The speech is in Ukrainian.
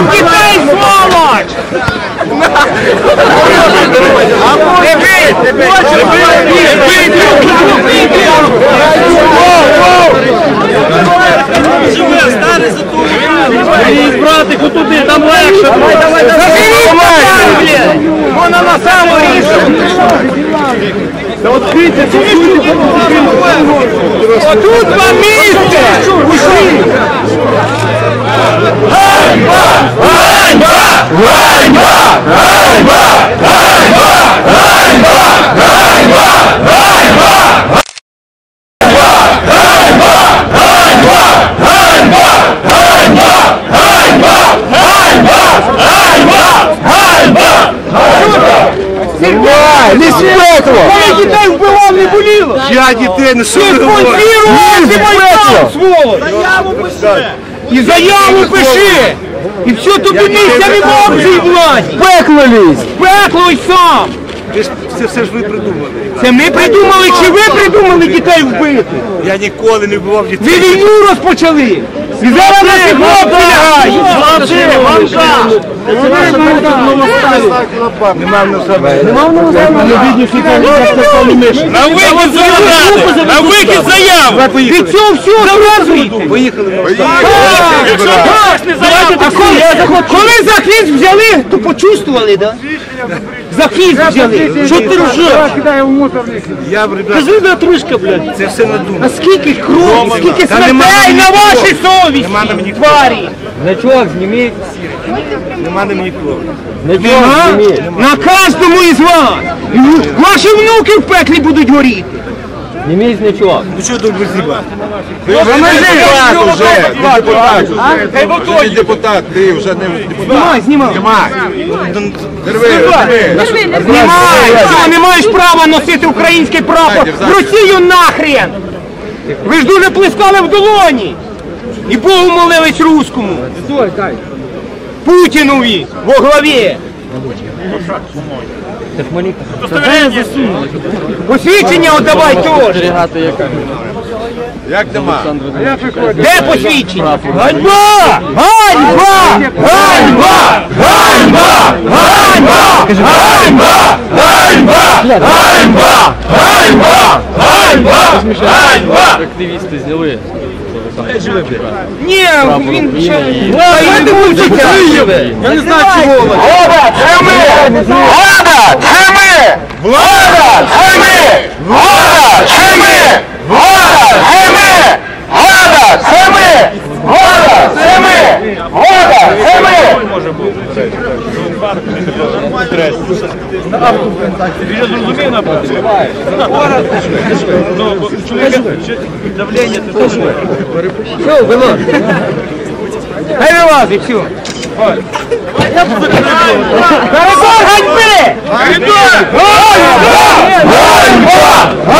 там дітей, сволоч! Не бий! Не бий! Не там легше! Давай, давай, давай! Вона на саму рішу! Та відкрийте, відкрийте! Отут вам місце! Ушли! Гайба! Коли дітей вбивав, не боліло! Я дітей не Ти спонсірував, ти майдан, сволоч! І заяву пиши! І все тобі місця не в цій владі! Пекло лізь! Пекло й сам! Це все ж ви придумали. Це ми придумали, чи ви придумали дітей вбити? Я ніколи не вбивав Ви війну розпочали! І зараз на ці хлопці лягають! На вихід заявляти! На вихід заяву! Від цього всього зразуєте! Поїхали. Якщо не коли, за хвіст взяли, то почувствували, да? За хвіст взяли. Що ти ржеш? Я, Кажи на трушка, блядь. це все надумав. А скільки крові, скільки смертей на вашій совісті, Нема тварі! Значок зніміть! Нема на мені крові. Нема? На кожному із вас! Ваші внуки в пеклі будуть горіти! Зніміть значок! Ну що тут ви зібрали? Ти депутат, ти вже не депутат. Знімай, знімай! Рви, Знімай! Що, не маєш права носити український прапор! В Росію нахрен! Ви ж дуже плескали в долоні! І Богу молились руському! Путінові во главі! Посвідчення отдавай теж! як нема? Де посвідчення? Ганьба! Ганьба! Ганьба! Ганьба! Ганьба! Ганьба! Ганьба! Ганьба! Ганьба! Ганьба! Ганьба! Активісти зняли. Ні, він ще... Та він мучиться! Я не знаю чого. Влада, це ми! Влада, це ми! Влада, це ми! Влада, це ми! Влада, це ми! Влада, це ми! Влада, це ми! Влада, це ми! береш. Він же зрозумів. Ну, чоловік, давлення, ти теж. Все, було. Хай вилазить, все. Перекор ганьби! Ганьба! Ганьба! Ганьба!